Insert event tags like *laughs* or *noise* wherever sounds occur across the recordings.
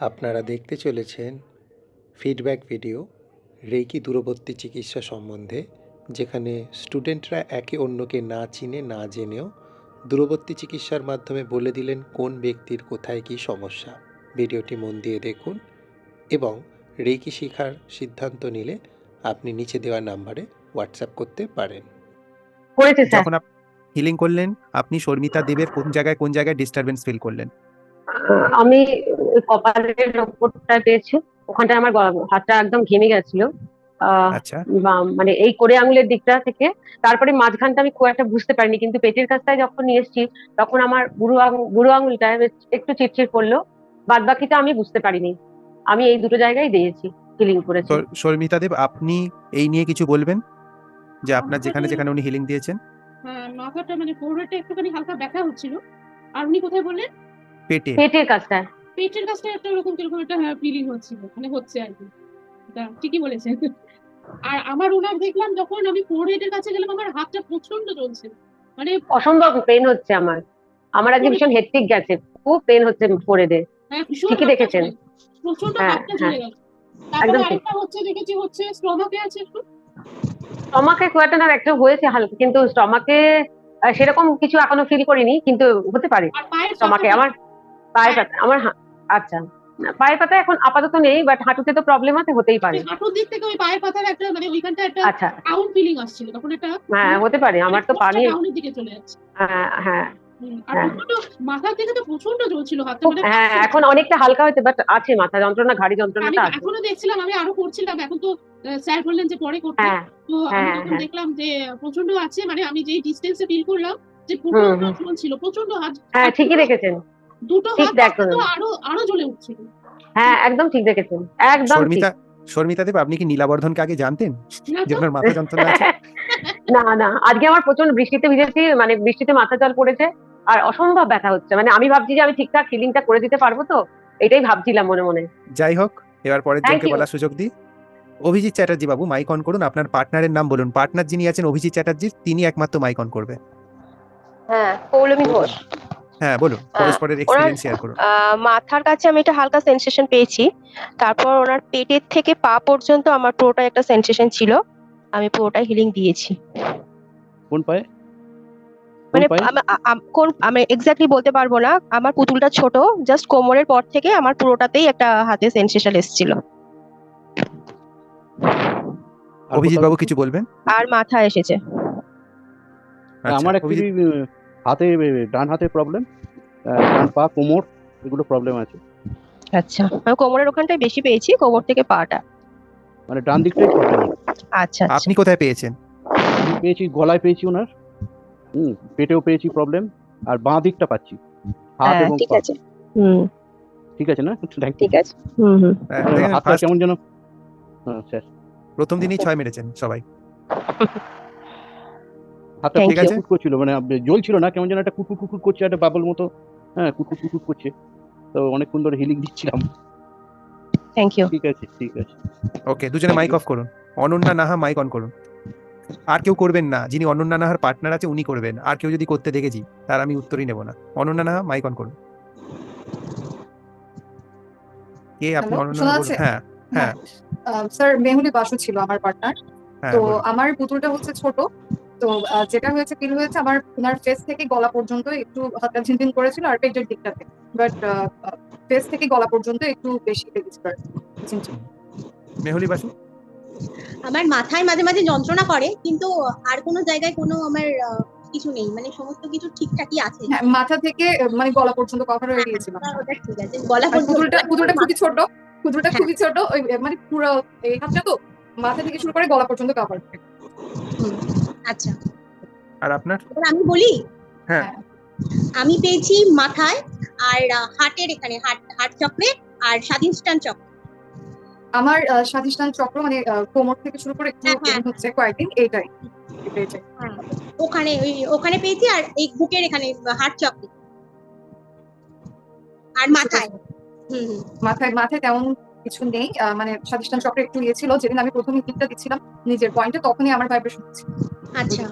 আপনারা দেখতে চলেছেন ফিডব্যাক ভিডিও রেকি দূরবর্তী চিকিৎসা সম্বন্ধে যেখানে স্টুডেন্টরা একে অন্যকে না চিনে না জেনেও দূরবর্তী চিকিৎসার মাধ্যমে বলে দিলেন কোন ব্যক্তির কোথায় কী সমস্যা। ভিডিওটি মন দিয়ে দেখুন এবং রেকি শেখার সিদ্ধান্ত নিলে আপনি নিচে দেওয়া নাম্বারে হোয়াটসঅ্যাপ করতে পারেন। যখন হিলিং করলেন আপনি শর্মিতা দেবের কোন জায়গায় কোন জায়গায় ডিস্টারবেন্স ফিল করলেন? আমি কপালের ওপরটা পেয়েছি। ওখানটা আমার হাতটা একদম ঘেমে গেছিল। আহ, আচ্ছা। বা- মানে এই কোড়ে আঙুলের দিকটা থেকে তারপরে মাঝখানটা আমি খুব একটা বুঝতে পারিনি। কিন্তু পেটের কাছটায় যখন নিয়ে এসেছি তখন আমার বুড়ো আঙুল বুড়ো আঙুলটা একটু চিটচিট করল। বাদ বাকিটা আমি বুঝতে পারিনি। আমি এই দুটো জায়গায় দিয়েছি হিলিং করেছি। শর্মিতা দেব আপনি এই নিয়ে কিছু বলবেন? যে আপনার যেখানে যেখানে উনি হিলিং দিয়েছেন? হ্যাঁ মাথাটা মানে ফোরহেডটা একটুখানি হালকা ব্যথা হচ্ছিল। আর উনি কোথায় বললেন? পেটে। পেটের কাছটা পেটের কাছটা একটা ওরকম কীরকম একটা ফিলিং হচ্ছিল। মানে হচ্ছে আর কি। ঠিকই বলেছেন। আর আমার ওনার দেখলাম যখন আমি ফোরহেডের কাছে গেলাম আমার হাতটা প্রচণ্ড জ্বলছে। মানে অসম্ভব পেন হচ্ছে আমার। আমার আজকে ভীষণ হেট্রিক গেছে। খুব পেন হচ্ছে ফোরে দে হ্যাঁ, ভীষণ ঠিকই দেখেছেন। প্রচণ্ড হ্যাঁ, হাতটা জ্বলে গেল তারপরে আরেকটা হচ্ছে দেখেছি হচ্ছে স্টমাকে আছে একটু। স্টমাকে না একটা হয়েছে হালকা। কিন্তু স্টমাকে সেরকম কিছু এখনও ফিল করিনি কিন্তু হতে পারে স্টমাকে আমার পায়ের পাতা আমার আচ্ছা। পায়ের পাতা এখন আপাতত নেই বাট হাঁটুতে তো প্রবলেম আছে হতেই পারে। হাঁটুর দিক থেকে ওই পায়ের পাতার একটা মানে ওইখানটা একটা আচ্ছা। ডাউন ফিলিং আসছিল তখন একটা হ্যাঁ হতে পারে। আমার তো পানি ডাউনের দিকে চলে যাচ্ছে। হ্যাঁ, হ্যাঁ। হ্যাঁ। প্রচণ্ড মাথার দিকে তো প্রচণ্ড জ্বলছিল হাতটা মানে হ্যাঁ এখন অনেকটা হালকা হয়েছে বাট আছে মাথা যন্ত্রণা ঘাড়ি আমি যন্ত্রণাটা আছে। এখনও দেখছিলাম আমি আরও করছিলাম এখন তো স্যার বললেন যে পরে করতে। হ্যাঁ তো আমি হ্যাঁ, হ্যাঁ। দেখলাম যে প্রচণ্ড আছে মানে আমি যেই ডিস্টেন্সে ফিল করলাম যে প্রচণ্ড হুম। প্রচণ্ড হাত হ্যাঁ ঠিকই দেখেছেন। দুটো ঠিক হাত দেখো। আরও আরও জ্বলে উঠছিল হ্যাঁ একদম ঠিক দেখেছেন। একদম ঠিক। শর্মিতা শর্মিতা দেব আপনি কি নীলাবর্ধনকে আগে জানতেন? না যে আপনার মাথা যন্ত্রণা আছে? *laughs* না না। আজকে আমার প্রচণ্ড বৃষ্টিতে ভিজেছি মানে বৃষ্টিতে মাথা জল পড়েছে আর অসম্ভব ব্যথা হচ্ছে। মানে আমি ভাবছি যে আমি ঠিকঠাক ফিলিংটা করে দিতে পারব তো এটাই ভাবছিলাম মনে মনে। যাই হোক এবার পরের জনকে বলার সুযোগ দিই। অভিজিৎ চ্যাটার্জি বাবু মাইক অন করুন। আপনার পার্টনারের নাম বলুন। পার্টনার যিনি আছেন অভিজিৎ চ্যাটার্জি তিনি একমাত্র মাইক অন করবে। হ্যাঁ পৌলমী ঘোষ। হ্যাঁ বলুন পরস্পরের এক্সপিরিয়েন্স শেয়ার করুন। মাথার কাছে আমি একটা হালকা সেন্সেশন পেয়েছি। তারপর ওনার পেটের থেকে পা পর্যন্ত আমার পুরোটাই একটা সেন্সেশন ছিল। আমি পুরোটাই হিলিং দিয়েছি। কোন পায়ে? মানে কোন আমি এক্স্যাক্টলি বলতে পারব না। আমার পুতুলটা ছোট জাস্ট কোমরের পর থেকে আমার পুরোটাতেই একটা হাতে সেন্সেশন এসেছিল। আর অভিজিৎ বাবু কিছু বলবেন? আর মাথা এসেছে। আচ্ছা, আমার অ্যাকচুয়ালি হাতে ডান হাতে প্রবলেম ডান পা কোমর এগুলো প্রবলেম আছে। আচ্ছা আমি কোমরের ওখানটায় বেশি পেয়েছি কোমর থেকে পাটা। মানে ডান দিকটাই প্রবলেম আচ্ছা আচ্ছা। আপনি কোথায় পেয়েছেন? আমি পেয়েছি গলায় পেয়েছি ওনার। হুম পেটেও পেয়েছি প্রবলেম আর বাঁ দিকটা পাচ্ছি। হাত হ্যাঁ এবং ঠিক আছে। হুম। ঠিক আছে না? *laughs* ঠিক আছে। হুম হুম। হ্যাঁ, হাতটা কেমন যেন হ্যাঁ স্যার। প্রথম দিনই ছয় মেরেছেন সবাই। *laughs* হাতটা. কুটকুট করছিল মানে না কেমন যেন একটা কুটকুট কুটকুট করছে একটা বাবল মতো হ্যাঁ কুটকুট কুটকুট করছে। তো অনেকক্ষণ ধরে হিলিং দিচ্ছিলাম। থ্যাংক ইউ ঠিক আছে ঠিক আছে। ওকে দুজনে মাইক অফ করুন। অনন্যা নাহা মাইক অন করুন। আর কেউ করবেন না যিনি অনন্যা নাহার পার্টনার আছে উনি করবেন। আর কেউ যদি করতে দেখেছি তার আমি উত্তরই নেব না। অনন্যা নাহা মাইক অন করুন। কে আপনি অনন্যা? বলুন? হ্যাঁ হ্যাঁ। স্যার মেহুলি বাসু ছিল আমার পার্টনার হ্যাঁ তো আমার পুতুলটা হচ্ছে ছোট। তো যেটা হয়েছে ফিল হয়েছে আমার ওনার ফেস থেকে গলা পর্যন্ত একটু হাতটা ঝিনঝিন করেছিল আর পেটের দিকটাতে। বাট ফেস থেকে গলা পর্যন্ত একটু বেশি লেগেছিল আর ঝিনঝিন। মেহুলি বাসু? আমার মাথায় মাঝে মাঝে যন্ত্রণা করে কিন্তু আর কোনো জায়গায় কোনো আমার আহ, কিছু নেই। মানে সমস্ত কিছু ঠিকঠাকই আছে। হ্যাঁ মাথা থেকে মানে গলা পর্যন্ত কভার হয়ে গিয়েছিল ঠিক আছে। গলা পর্যন্ত পুতুলটা পুতুলটা খুবই ছোট পুতুলটা হ্যাঁ। খুবই ছোট ওই মানে পুরো এই হাতটা তো মাথা থেকে শুরু করে গলা পর্যন্ত কভার হুম, আচ্ছা। আর আপনার? আমি বলি? হ্যাঁ। আমি পেয়েছি মাথায় আর হার্টের এখানে হার্ট হার্ট চক্রে আর স্বাধীনস্থান চক্র। আমার আহ, স্বাধিষ্ঠান চক্র মানে কোমর থেকে শুরু করে একটু হ্যাঁ, হ্যাঁ। হচ্ছে কয়েকদিন এইটাই। পেয়েছে ওখানে ওই ওখানে পেয়েছি আর এই বুকের এখানে হার্ট চক্রে। আর মাথায়। হুম হুম। মাথায় মাথায় তেমন কিছু নেই। মানে স্বাধিষ্ঠান চক্রে একটু ইয়ে ছিল যেদিন আমি প্রথম হিটটা দিচ্ছিলাম নিজের পয়েন্টে তখনই আমার ভাইব্রেশন হচ্ছে আচ্ছা।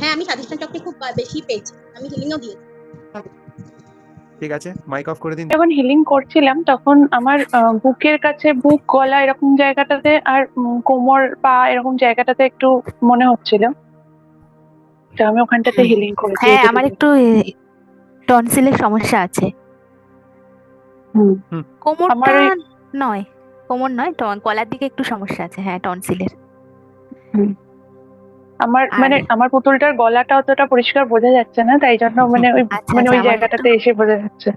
হ্যাঁ আমি স্বাধীনস্থান চক্রে খুব বেশি পেয়েছি। আমি হিলিংও দিয়েছি ঠিক আছে মাইক অফ করে দিন। যখন হিলিং করছিলাম তখন আমার বুকের কাছে বুক গলা এরকম জায়গাটাতে আর কোমর পা এরকম জায়গাটাতে একটু মনে হচ্ছিল। তো আমি ওখানটাতে হিলিং করেছি। হ্যাঁ আমার একটু টনসিলের সমস্যা আছে। হুম। হুম। কোমরটা নয় কোমর নয় টন গলার দিকে একটু সমস্যা আছে হ্যাঁ টনসিলের। আমার মানে আমার পুতুলটার গলাটা অতটা পরিষ্কার বোঝা যাচ্ছে না তাই জন্য মানে ওই আচ্ছা, মানে আচ্ছা, ওই জায়গাটাতে এসে বোঝা যাচ্ছে।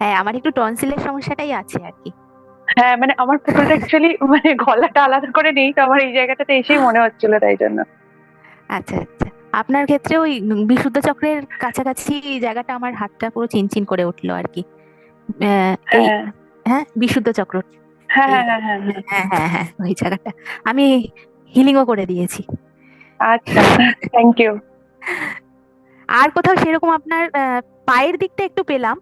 হ্যাঁ আমার একটু টনসিলের সমস্যাটাই আছে আর কি। হ্যাঁ মানে আমার পুতুলটা অ্যাকচুয়ালি মানে গলাটা আলাদা করে নেই তো আমার এই জায়গাটাতে এসেই মনে হচ্ছিল তাই জন্য। আচ্ছা আচ্ছা। আপনার ক্ষেত্রে ওই বিশুদ্ধ চক্রের কাছাকাছি জায়গাটা আমার হাতটা পুরো চিনচিন করে উঠল আর কি। হ্যাঁ বিশুদ্ধ চক্র। হ্যাঁ হ্যাঁ হ্যাঁ হ্যাঁ হ্যাঁ। হ্যাঁ ওই জায়গাটা আমি হিলিংও করে দিয়েছি। আচ্ছা থ্যাংক ইউ আর কোথাও সেরকম আপনার পায়ের দিকটা একটু পেলাম।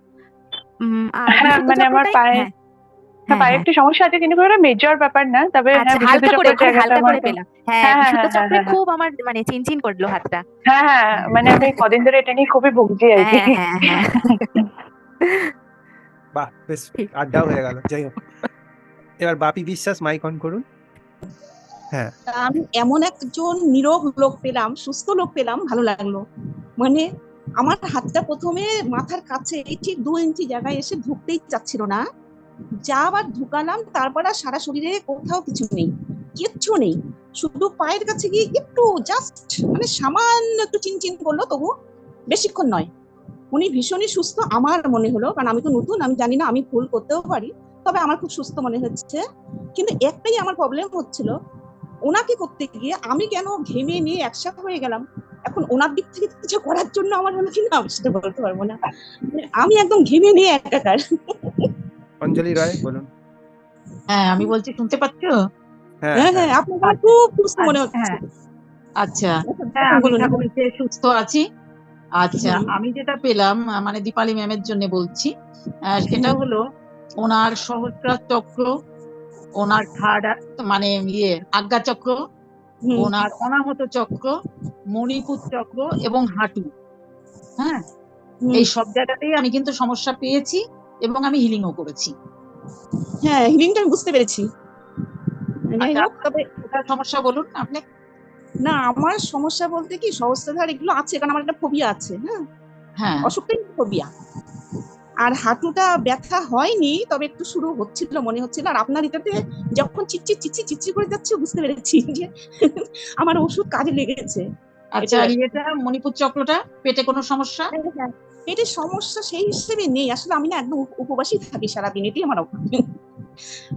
মানে আমার পায়ে- পায়ে। একটু সমস্যা আছে কিন্তু কোনো মেজর ব্যাপার না তবে আচ্ছা হালকা করে হালকা করে পেলাম। হ্যাঁ হ্যাঁ, বিশুদ্ধ চক্রে খুব আমার মানে চিনচিন করল হাতটা। হ্যাঁ হ্যাঁ মানে আমি *laughs* কদিন ধরে এটা নিয়ে খুবই ভুগছি আর কি। হ্যাঁ হ্যাঁ। *laughs* বাহ, বেশ আড্ডাও হয়ে গেল, যাই হোক। এবার বাপি বিশ্বাস মাইক অন করুন। হ্যাঁ। আমি, এমন একজন নীরব লোক পেলাম, সুস্থ লোক পেলাম, ভালো লাগল। মানে আমার হাতটা প্রথমে মাথার কাছে ঠিক দু ইঞ্চি জায়গায় এসে ঢুকতেই চাচ্ছিল না। যা আবার ঢুকালাম, তারপর আর সারা শরীরে কোথাও কিছু নেই, কিচ্ছু নেই। শুধু পায়ের কাছে গিয়ে একটু জাস্ট মানে সামান্য একটু চিনচিন করল, তবু বেশিক্ষণ নয়। উনি ভীষণই সুস্থ আমার মনে হলো কারণ আমি তো নতুন আমি জানি না আমি ভুল করতেও পারি তবে আমার খুব সুস্থ মনে হচ্ছে। কিন্তু একটাই আমার প্রবলেম হচ্ছিল ওনাকে করতে গিয়ে আমি কেন ঘেমে নিয়ে একসাথে হয়ে গেলাম? এখন ওনার দিক থেকে কিছু করার জন্য আমার মনে কি না? সেটা বলতে পারব না। মানে আমি একদম ঘেমে নিয়ে একাকার। অঞ্জলি রায় বলুন। হ্যাঁ আমি বলছি শুনতে পাচ্ছ? হ্যাঁ হ্যাঁ হ্যাঁ আপনার খুব সুস্থ মনে হচ্ছে। হ্যাঁ। আচ্ছা হ্যাঁ বলুন। সুস্থ আছি। আচ্ছা আমি যেটা পেলাম মানে দীপালি ম্যামের জন্য বলছি সেটা হলো ওনার সহস্রার চক্র ওনার থার্ড মানে ইয়ে আজ্ঞা চক্র ওনার অনাহত চক্র মণিপুর চক্র এবং হাঁটু। হ্যাঁ? এই সব জায়গাতেই আমি কিন্তু সমস্যা পেয়েছি এবং আমি হিলিংও করেছি। হ্যাঁ হিলিংটা আমি বুঝতে পেরেছি। যাই আচ্ছা, তবে সমস্যা বলুন আপনি না আমার সমস্যা বলতে কি সহস্রধার এগুলো আছে কারণ আমার একটা ফোবিয়া আছে হ্যাঁ? হ্যাঁ। অসুখটাই ফোবিয়া আর হাঁটুটা ব্যথা হয়নি তবে একটু শুরু হচ্ছিল মনে হচ্ছিল আর আপনার এটাতে যখন চিচ্ছি চিচ্ছি চিচ্ছি করে যাচ্ছে বুঝতে পেরেছি যে *laughs* আমার ওষুধ কাজে লেগেছে। আচ্ছা এটা- ইয়েটা মণিপুর চক্রটা পেটে কোনো সমস্যা? এটার সমস্যা সেই হিসেবে নেই আসলে আমি না একদম উপ- উপবাসই থাকি সারাদিন এটাই আমার।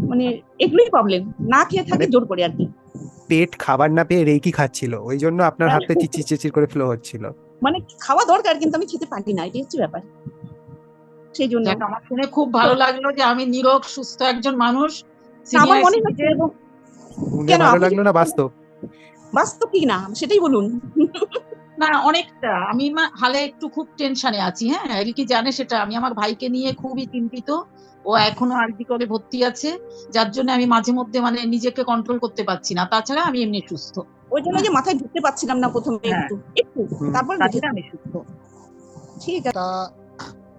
মানে এগুলোই প্রবলেম না খেয়ে থাকি মানে- জোর করে আর কি। পেট খাবার না পেয়ে রেকি খাচ্ছিল। ওই জন্য আপনার হাতে চিচির চিচির করে ফ্লো হচ্ছিল। মানে খাওয়া দরকার কিন্তু আমি খেতে পারি না এটাই হচ্ছে ব্যাপার। সেই জন্য। আমার শুনে খুব ভালো লাগল যে আমি নিরোগ সুস্থ একজন মানুষ। আমার মনে হচ্ছে। কেন, ভালো লাগল না বাস্তব? বাস্তব কি না? সেটাই বলুন। না অনেকটা। আমি মা- হালে একটু খুব টেনশনে আছি হ্যাঁ? রিকি জানে সেটা? আমি আমার ভাইকে নিয়ে খুবই চিন্তিত। ও এখনও আরজি করে ভর্তি আছে যার জন্য আমি মাঝে মধ্যে মানে নিজেকে কন্ট্রোল করতে পারছি না। তাছাড়া আমি এমনি সুস্থ। ওই জন্য যে মাথায় ঢুকতে পারছিলাম না প্রথমে হ্যাঁ। একটু। একটু। তারপর আমি সুস্থ। ঠিক আছে।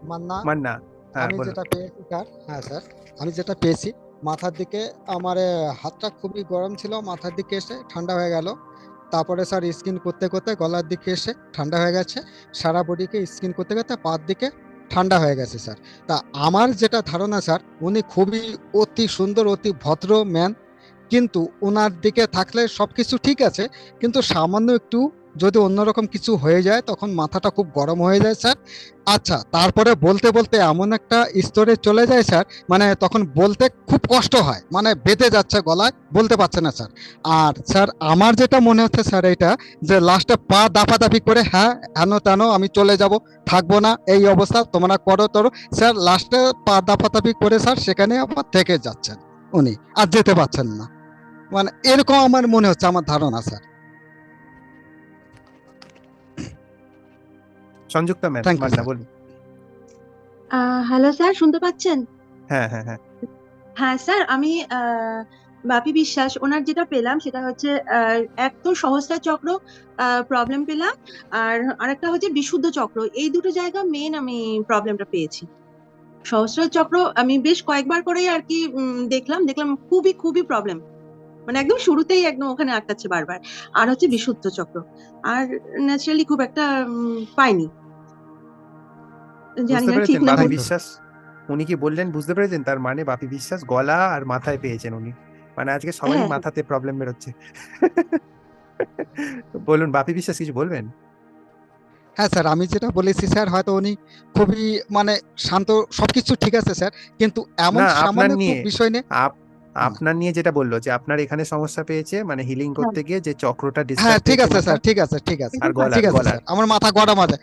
মান্না মান্না হ্যাঁ আমি যেটা পেয়েছি স্যার হ্যাঁ স্যার আমি যেটা পেয়েছি মাথার দিকে আমার হাতটা খুবই গরম ছিল মাথার দিকে এসে ঠান্ডা হয়ে গেল। তারপরে স্যার স্কিন করতে করতে গলার দিকে এসে ঠান্ডা হয়ে গেছে। সারা বডিকে স্কিন করতে করতে পার দিকে ঠান্ডা হয়ে গেছে, স্যার। তা আমার যেটা ধারণা, স্যার, উনি খুবই অতি সুন্দর, অতি ভদ্র ম্যান। কিন্তু ওনার দিকে থাকলে সব কিছু ঠিক আছে, কিন্তু সামান্য একটু যদি অন্যরকম কিছু হয়ে যায়, তখন মাথাটা খুব গরম হয়ে যায়, স্যার। আচ্ছা তারপরে বলতে বলতে এমন একটা স্তরে চলে যায়, স্যার মানে তখন বলতে খুব কষ্ট হয় মানে বেঁধে যাচ্ছে গলায়, বলতে পারছে না, স্যার। আর, স্যার, আমার যেটা মনে হচ্ছে, স্যার, এটা যে লাস্টে পা দাফাদাফি করে হ্যাঁ হেন তেন আমি চলে যাব, থাকব না, এই অবস্থা, তোমরা করো তরো স্যার লাস্টে পা দাফাদাফি করে, স্যার, সেখানে আবার থেকে যাচ্ছেন উনি, আর যেতে পারছেন না। মানে এরকম আমার মনে হচ্ছে, আমার ধারণা, স্যার। সংযুক্তা ম্যাম মান্না বলুন। হ্যালো স্যার শুনতে পাচ্ছেন? হ্যাঁ হ্যাঁ হ্যাঁ। হ্যাঁ স্যার আমি আহ, বাপি বিশ্বাস ওনার যেটা পেলাম সেটা হচ্ছে আহ, এক তো সহস্রা চক্র প্রবলেম পেলাম আর আরেকটা হচ্ছে বিশুদ্ধ চক্র। এই দুটো জায়গা মেন আমি প্রবলেমটা পেয়েছি। সহস্রার চক্র আমি বেশ কয়েকবার করেই আর কি দেখলাম দেখলাম খুবই খুবই প্রবলেম মানে একদম শুরুতেই একদম ওখানে আটকাচ্ছে বারবার। আর হচ্ছে বিশুদ্ধ চক্র। আর ন্যাচারালি খুব একটা পাইনি। জানি না ঠিক না বাপি বিশ্বাস উনি কি বললেন? বুঝতে পেরেছেন? তার মানে বাপি বিশ্বাস গলা আর মাথায় পেয়েছেন উনি। মানে আজকে সবারই হ্যাঁ। মাথাতে প্রবলেম বেরোচ্ছে। *laughs* বলুন বাপি বিশ্বাস কিছু বলবেন? হ্যাঁ স্যার আমি যেটা বলেছি স্যার হয়তো উনি খুবই মানে শান্ত সবকিছু ঠিক আছে স্যার। কিন্তু এমন আপনার সামান্য নিয়ে বিষয় নিয়ে আপনার নিয়ে যেটা বলল যে আপনার এখানে সমস্যা পেয়েছে মানে হিলিং করতে গিয়ে যে চক্রটা হ্যাঁ ঠিক আছে স্যার ঠিক আছে ঠিক আছে। আর গলা ঠিক আছে আমার মাথা গরম আছে।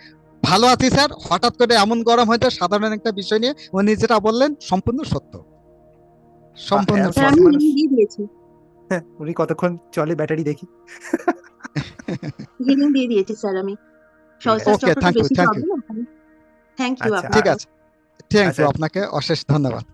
ভালো আছি স্যার। হঠাৎ করে এমন গরম হয়তো সাধারণ একটা বিষয় নিয়ে। উনি যেটা বললেন সম্পূর্ণ সত্য। সম্পূর্ণ দিয়েছি। হ্যাঁ উনি কতক্ষণ চলে ব্যাটারি দেখি? হিলিং দিয়ে দিয়েছি স্যার আমি। thank you. Problem thank you আচ্ছা, আপনাকে। ঠিক আছে। থ্যাংক আচ্ছা। ইউ আপনাকে অশেষ ধন্যবাদ।